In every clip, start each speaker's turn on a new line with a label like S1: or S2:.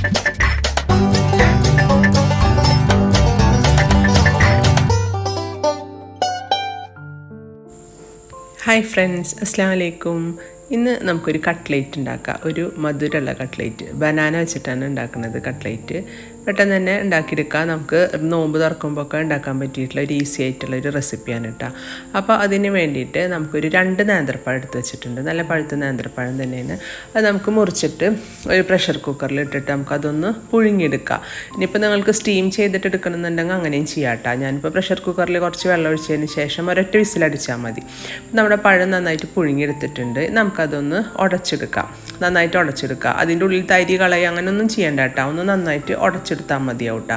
S1: Hi friends അസ്സാം വലൈക്കും ഇന്ന് നമുക്കൊരു കട്ട്ലേറ്റ് ഉണ്ടാക്കാം. ഒരു മധുരമുള്ള കട്ട്ലേറ്റ് ബനാന വെച്ചിട്ടാണ് ഉണ്ടാക്കുന്നത് കട്ട്ലേറ്റ് പെട്ടെന്ന് തന്നെ ഉണ്ടാക്കിയെടുക്കാം. നമുക്ക് നോമ്പ് തുറക്കുമ്പോൾ ഒക്കെ ഉണ്ടാക്കാൻ പറ്റിയിട്ടുള്ള ഒരു ഈസി ആയിട്ടുള്ള ഒരു റെസിപ്പിയാണ് കേട്ടോ അപ്പോൾ അതിന് വേണ്ടിയിട്ട് നമുക്കൊരു രണ്ട് നേന്ത്രപ്പഴം എടുത്ത് വെച്ചിട്ടുണ്ട്. നല്ല പഴുത്ത നേന്ത്രപ്പഴം തന്നെയാണ്. അത് നമുക്ക് മുറിച്ചിട്ട് ഒരു പ്രഷർ കുക്കറിൽ ഇട്ടിട്ട് നമുക്ക് അതൊന്ന് പുഴുങ്ങിയെടുക്കാം. ഇനിയിപ്പോൾ നിങ്ങൾക്ക് സ്റ്റീം ചെയ്തിട്ട് എടുക്കണമെന്നുണ്ടെങ്കിൽ അങ്ങനെയും ചെയ്യാം കേട്ടോ ഞാനിപ്പോൾ പ്രഷർ കുക്കറിൽ കുറച്ച് വെള്ളം ഒഴിച്ചതിന് ശേഷം ഒരൊറ്റ വിസിലടിച്ചാൽ മതി. നമ്മുടെ പഴം നന്നായിട്ട് പുഴുങ്ങിയെടുത്തിട്ടുണ്ട്. നമുക്കതൊന്ന് ഉടച്ചെടുക്കാം. നന്നായിട്ട് ഉടച്ചെടുക്കുക അതിന്റെ ഉള്ളിൽ തരി കളയുക അങ്ങനെയൊന്നും ചെയ്യേണ്ട കേട്ടോ ഒന്ന് നന്നായിട്ട് ഉടച്ചെടുത്താൽ മതിയാവും കേട്ടോ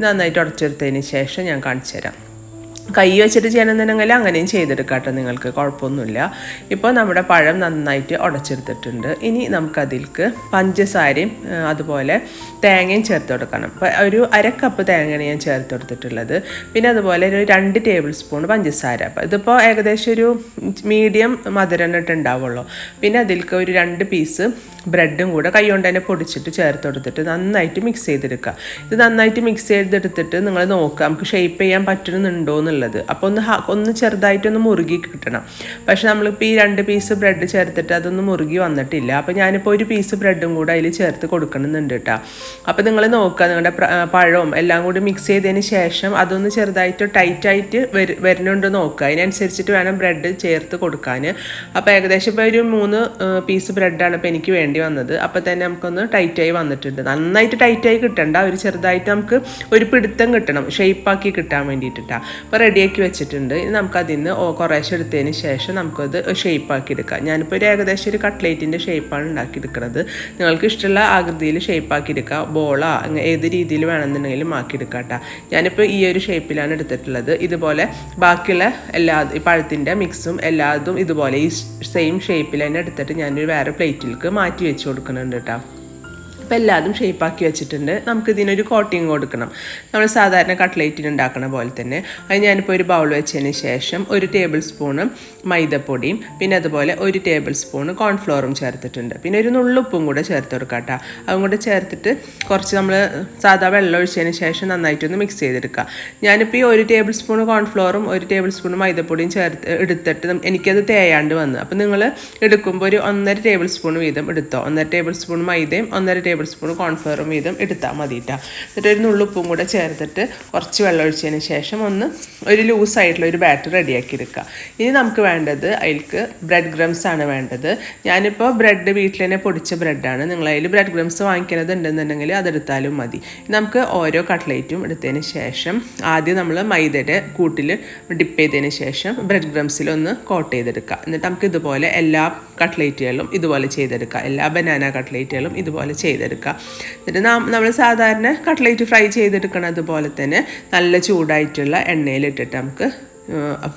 S1: നന്നായിട്ട് ഉടച്ചെടുത്തതിന് ശേഷം ഞാൻ കാണിച്ചു തരാം കൈ വെച്ചിട്ട് ചെയ്യണമെന്നുണ്ടെങ്കിൽ അങ്ങനെയും ചെയ്തെടുക്കാട്ടെ കേട്ടോ നിങ്ങൾക്ക് കുഴപ്പമൊന്നുമില്ല. ഇപ്പോൾ നമ്മുടെ പഴം നന്നായിട്ട് ഉടച്ചെടുത്തിട്ടുണ്ട്. ഇനി നമുക്കതിൽക്ക് പഞ്ചസാരയും അതുപോലെ തേങ്ങയും ചേർത്ത് കൊടുക്കണം. അപ്പോൾ ഒരു അരക്കപ്പ് കപ്പ് തേങ്ങയാണ് ഞാൻ ചേർത്ത് കൊടുത്തിട്ടുള്ളത്. പിന്നെ അതുപോലെ ഒരു രണ്ട് ടേബിൾ സ്പൂൺ പഞ്ചസാര. അപ്പോൾ ഇതിപ്പോൾ ഏകദേശം ഒരു മീഡിയം മധുരം ഇട്ടുണ്ടാവുള്ളൂ പിന്നെ അതിൽക്ക് ഒരു രണ്ട് പീസ് ബ്രെഡും കൂടെ കൈ കൊണ്ട് തന്നെ പൊടിച്ചിട്ട് ചേർത്ത് കൊടുത്തിട്ട് നന്നായിട്ട് മിക്സ് ചെയ്തെടുക്കുക. ഇത് നന്നായിട്ട് മിക്സ് ചെയ്തെടുത്തിട്ട് നിങ്ങൾ നോക്കുക. നമുക്ക് ഷേപ്പ് ചെയ്യാൻ പറ്റുന്നുണ്ടോ എന്നുള്ളത് അപ്പോൾ ഒന്ന് ഒന്ന് ചെറുതായിട്ടൊന്ന് മുറുകി കിട്ടണം. പക്ഷെ നമ്മളിപ്പോൾ ഈ രണ്ട് പീസ് ബ്രെഡ് ചേർത്തിട്ട് അതൊന്ന് മുറുകി വന്നിട്ടില്ല. അപ്പോൾ ഞാനിപ്പോൾ ഒരു പീസ് ബ്രെഡും കൂടെ അതിൽ ചേർത്ത് കൊടുക്കണമെന്നുണ്ട് കേട്ടോ. അപ്പോൾ നിങ്ങൾ നോക്കുക നിങ്ങളുടെ പഴവും എല്ലാം കൂടി മിക്സ് ചെയ്തതിന് ശേഷം അതൊന്ന് ചെറുതായിട്ട് ടൈറ്റായിട്ട് വരു വരുന്നുണ്ട് നോക്കുക. അതിനനുസരിച്ചിട്ട് വേണം ബ്രെഡ് ചേർത്ത് കൊടുക്കാൻ. അപ്പോൾ ഏകദേശം ഇപ്പോൾ ഒരു മൂന്ന് പീസ് ബ്രെഡാണ് ഇപ്പോൾ എനിക്ക് വേണ്ടി വന്നത്. അപ്പോൾ തന്നെ നമുക്കൊന്ന് ടൈറ്റായി വന്നിട്ടുണ്ട്. നന്നായിട്ട് ടൈറ്റായി കിട്ടണ്ട. ഒരു ചെറുതായിട്ട് നമുക്ക് ഒരു പിടുത്തം കിട്ടണം. ഷേപ്പാക്കി കിട്ടാൻ വേണ്ടിയിട്ടാണ് അപ്പോൾ റെഡിയാക്കി വെച്ചിട്ടുണ്ട്. ഇനി നമുക്കതിൽ നിന്ന് കുറേശ്ശെ എടുത്തതിന് ശേഷം നമുക്കത് ഷേപ്പാക്കി എടുക്കാം. ഞാനിപ്പോൾ ഒരു ഏകദേശം ഒരു കട്ട്ലേറ്റിന്റെ ഷേപ്പാണ് ഉണ്ടാക്കിയെടുക്കുന്നത്. നിങ്ങൾക്ക് ഇഷ്ടമുള്ള ആകൃതിയിൽ ഷേപ്പാക്കി എടുക്കുക ബോളോ ഏത് രീതിയിൽ വേണമെന്നുണ്ടെങ്കിലും ആക്കിയെടുക്കാം കേട്ടോ. ഞാനിപ്പോൾ ഈ ഒരു ഷേപ്പിലാണ് എടുത്തിട്ടുള്ളത്. ഇതുപോലെ ബാക്കിയുള്ള എല്ലാ പഴത്തിന്റെ മിക്സും എല്ലാതും ഇതുപോലെ ഈ സെയിം ഷേപ്പിൽ തന്നെ എടുത്തിട്ട് ഞാനൊരു വേറെ പ്ലേറ്റിലേക്ക് മാറ്റി വെച്ച് കൊടുക്കുന്നുണ്ട് കേട്ടോ. അപ്പോൾ എല്ലാതും ഷേപ്പാക്കി വെച്ചിട്ടുണ്ട്. നമുക്ക് ഇതിനൊരു കോട്ടിങ് കൊടുക്കണം. നമ്മൾ സാധാരണ കട്ട്ലേറ്റിന് ഉണ്ടാക്കുന്ന പോലെ തന്നെ. അത് ഞാനിപ്പോൾ ഒരു ബൗൾ വെച്ചതിന് ശേഷം ഒരു ടേബിൾ സ്പൂണ് മൈദപ്പൊടിയും പിന്നെ അതുപോലെ ഒരു ടേബിൾ സ്പൂണ് കോൺഫ്ലോറും ചേർത്തിട്ടുണ്ട്. പിന്നെ ഒരു നുള്ളുപ്പും കൂടെ ചേർത്ത് കൊടുക്കാം കേട്ടോ അതും കൂടെ ചേർത്തിട്ട് കുറച്ച് നമ്മൾ സാധാ വെള്ളം ഒഴിച്ചതിന് ശേഷം നന്നായിട്ടൊന്ന് മിക്സ് ചെയ്തെടുക്കുക ഞാനിപ്പോൾ ഈ ഒരു ടേബിൾ സ്പൂൺ കോൺഫ്ലോറും ഒരു ടേബിൾ സ്പൂൺ മൈദപ്പൊടിയും ചേർത്ത് എടുത്തിട്ട് എനിക്കത് തേയാണ്ട് വന്നു. അപ്പോൾ നിങ്ങൾ എടുക്കുമ്പോൾ ഒരു ഒന്നര ടേബിൾ സ്പൂൺ വീതം എടുത്തോ. ഒന്നര ടേബിൾ സ്പൂൺ മൈദയും ഒന്നര ടേബിൾ സ്പൂൺ കോൺഫ്ലവറും വീതം എടുത്താൽ മതിട്ടാ എന്നിട്ട് ഒരു നുള്ളുപ്പും കൂടെ ചേർത്തിട്ട് കുറച്ച് വെള്ളം ഒഴിച്ചതിന് ശേഷം ഒന്ന് ഒരു ലൂസായിട്ടുള്ള ഒരു ബാറ്റർ റെഡിയാക്കി എടുക്കുക. ഇനി നമുക്ക് വേണ്ടത് അതിൽക്ക് ബ്രെഡ് ഗ്രംസ് ആണ് വേണ്ടത്. ഞാനിപ്പോൾ ബ്രെഡ് വീട്ടിൽ തന്നെ പൊടിച്ച ബ്രെഡാണ് നിങ്ങൾ അതിൽ ബ്രെഡ് ഗ്രംസ് വാങ്ങിക്കുന്നത് ഉണ്ടെന്നുണ്ടെങ്കിൽ അതെടുത്താലും മതി. നമുക്ക് ഓരോ കട്ട്ലേറ്റും എടുത്തതിന് ശേഷം ആദ്യം നമ്മൾ മൈദയുടെ കൂട്ടിൽ ഡിപ്പ് ചെയ്തതിന് ശേഷം ബ്രെഡ് ഗ്രംസിൽ ഒന്ന് കോട്ട് ചെയ്തെടുക്കുക. എന്നിട്ട് നമുക്ക് ഇതുപോലെ എല്ലാ കട്ട്ലേറ്റുകളും ഇതുപോലെ ചെയ്തെടുക്കുക. എല്ലാ ബനാന കട്ട്ലേറ്റുകളും ഇതുപോലെ ചെയ്തെടുക്കുക. എന്നിട്ട് നാം നമ്മൾ സാധാരണ കട്ട്ലേറ്റ് ഫ്രൈ ചെയ്തെടുക്കണത് പോലെ തന്നെ നല്ല ചൂടായിട്ടുള്ള എണ്ണയിലിട്ടിട്ട് നമുക്ക്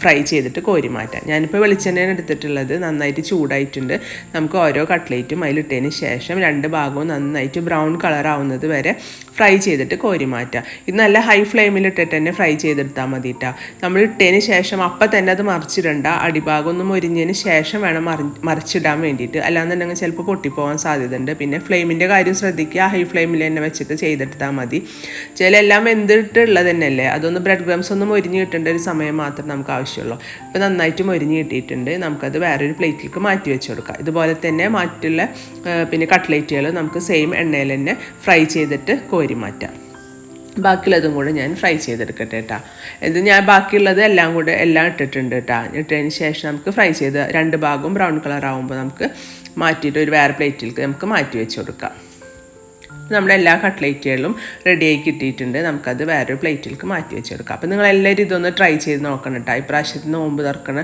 S1: ഫ്രൈ ചെയ്തിട്ട് കോരി മാറ്റാം. ഞാനിപ്പോൾ വെളിച്ചെണ്ണയാണ് എടുത്തിട്ടുള്ളത്. നന്നായിട്ട് ചൂടായിട്ടുണ്ട്. നമുക്ക് ഓരോ കട്ട്ലേറ്റും അതിലിട്ടതിന് ശേഷം രണ്ട് ഭാഗവും നന്നായിട്ട് ബ്രൗൺ കളർ ആവുന്നത് വരെ ഫ്രൈ ചെയ്തിട്ട് കോരി മാറ്റുക. ഇത് നല്ല ഹൈ ഫ്ലെയിമിലിട്ടിട്ട് തന്നെ ഫ്രൈ ചെയ്തെടുത്താൽ മതി കേട്ടോ നമ്മൾ ഇട്ടതിന് ശേഷം അപ്പം തന്നെ അത് മറിച്ചിടണ്ട. അടിഭാഗം ഒന്ന് മൊരിഞ്ഞതിന് ശേഷം വേണം മറി മറിച്ചിടാൻ വേണ്ടിയിട്ട്. അല്ലാന്നുണ്ടെങ്കിൽ ചിലപ്പോൾ പൊട്ടിപ്പോകാൻ സാധ്യതയുണ്ട്. പിന്നെ ഫ്ലെയിമിന്റെ കാര്യം ശ്രദ്ധിക്കുക. ഹൈ ഫ്ലെയിമിൽ തന്നെ വെച്ചിട്ട് ചെയ്തെടുത്താൽ മതി. ചില എല്ലാം വെന്തിട്ടുള്ളത് തന്നെയല്ലേ? അതൊന്ന് ബ്രെഡ് ഗ്രംസ് ഒന്ന് മൊരിഞ്ഞ് കിട്ടേണ്ട ഒരു സമയം മാത്രം നമുക്ക് ആവശ്യമുള്ളൂ. ഇപ്പം നന്നായിട്ട് മൊരിഞ്ഞ് കിട്ടിയിട്ടുണ്ട്. നമുക്കത് വേറൊരു പ്ലേറ്റിലേക്ക് മാറ്റി വെച്ച് കൊടുക്കാം. ഇതുപോലെ തന്നെ മറ്റുള്ള പിന്നെ കട്ട്ലേറ്റുകൾ നമുക്ക് സെയിം എണ്ണയിൽ തന്നെ ഫ്രൈ ചെയ്തിട്ട് കോരി മാറ്റാം ബാക്കിയുള്ളതും കൂടെ ഞാൻ ഫ്രൈ ചെയ്തെടുക്കട്ടെ കേട്ടോ ഇത് ഞാൻ ബാക്കിയുള്ളത് എല്ലാം കൂടെ എല്ലാം ഇട്ടിട്ടുണ്ട് കേട്ടോ ഇട്ടതിന് ശേഷം നമുക്ക് ഫ്രൈ ചെയ്ത് രണ്ട് ഭാഗവും ബ്രൗൺ കളർ ആകുമ്പോൾ നമുക്ക് മാറ്റിയിട്ട് ഒരു വേറെ പ്ലേറ്റിലേക്ക് നമുക്ക് മാറ്റി വെച്ച് കൊടുക്കാം. നമ്മുടെ എല്ലാ കട്ട്ലേറ്റുകളും റെഡിയായി കിട്ടിയിട്ടുണ്ട്. നമുക്കത് വേറൊരു പ്ലേറ്റിലേക്ക് മാറ്റി വെച്ചെടുക്കാം. അപ്പോൾ നിങ്ങൾ എല്ലാവരും ഇതൊന്ന് ട്രൈ ചെയ്ത് നോക്കണം കേട്ടോ. ഇപ്രാവശ്യത്തിന് നോമ്പ് തുറക്കണ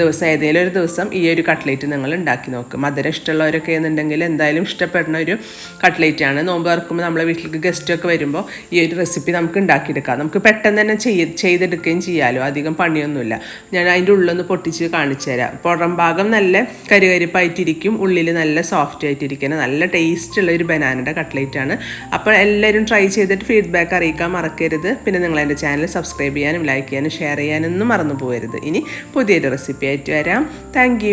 S1: ദിവസം ഏതെങ്കിലും ഒരു ദിവസം ഈ ഒരു കട്ട്ലേറ്റ് നിങ്ങൾ ഉണ്ടാക്കി നോക്കും. മധുരം ഇഷ്ടമുള്ളവരൊക്കെ എന്നുണ്ടെങ്കിൽ എന്തായാലും ഇഷ്ടപ്പെടുന്ന ഒരു കട്ട്ലേറ്റാണ് നോമ്പ് തുറക്കുമ്പോൾ നമ്മളെ വീട്ടിലേക്ക് ഗസ്റ്റൊക്കെ വരുമ്പോൾ ഈ ഒരു റെസിപ്പി നമുക്ക് ഉണ്ടാക്കിയെടുക്കാം. നമുക്ക് പെട്ടെന്ന് തന്നെ ചെയ്യ ചെയ്തെടുക്കുകയും ചെയ്യാമല്ലോ അധികം പണിയൊന്നുമില്ല. ഞാൻ അതിന്റെ ഉള്ളൊന്ന് പൊട്ടിച്ച് കാണിച്ചു തരാം. പുറം ഭാഗം നല്ല കരികരിപ്പായിട്ടിരിക്കും ഉള്ളിൽ നല്ല സോഫ്റ്റ് ആയിട്ടിരിക്കുന്ന നല്ല ടേസ്റ്റുള്ള ഒരു ബനാനയുടെ കട്ട്ലേറ്റ് ആണ്. അപ്പോൾ എല്ലാവരും ട്രൈ ചെയ്തിട്ട് ഫീഡ്ബാക്ക് അറിയിക്കാൻ മറക്കരുത്. പിന്നെ നിങ്ങൾ എന്റെ ചാനൽ സബ്സ്ക്രൈബ് ചെയ്യാനും ലൈക്ക് ചെയ്യാനും ഷെയർ ചെയ്യാനൊന്നും മറന്നു പോകരുത്. ഇനി പുതിയൊരു റെസിപ്പി ആയിട്ട് വരാം. താങ്ക്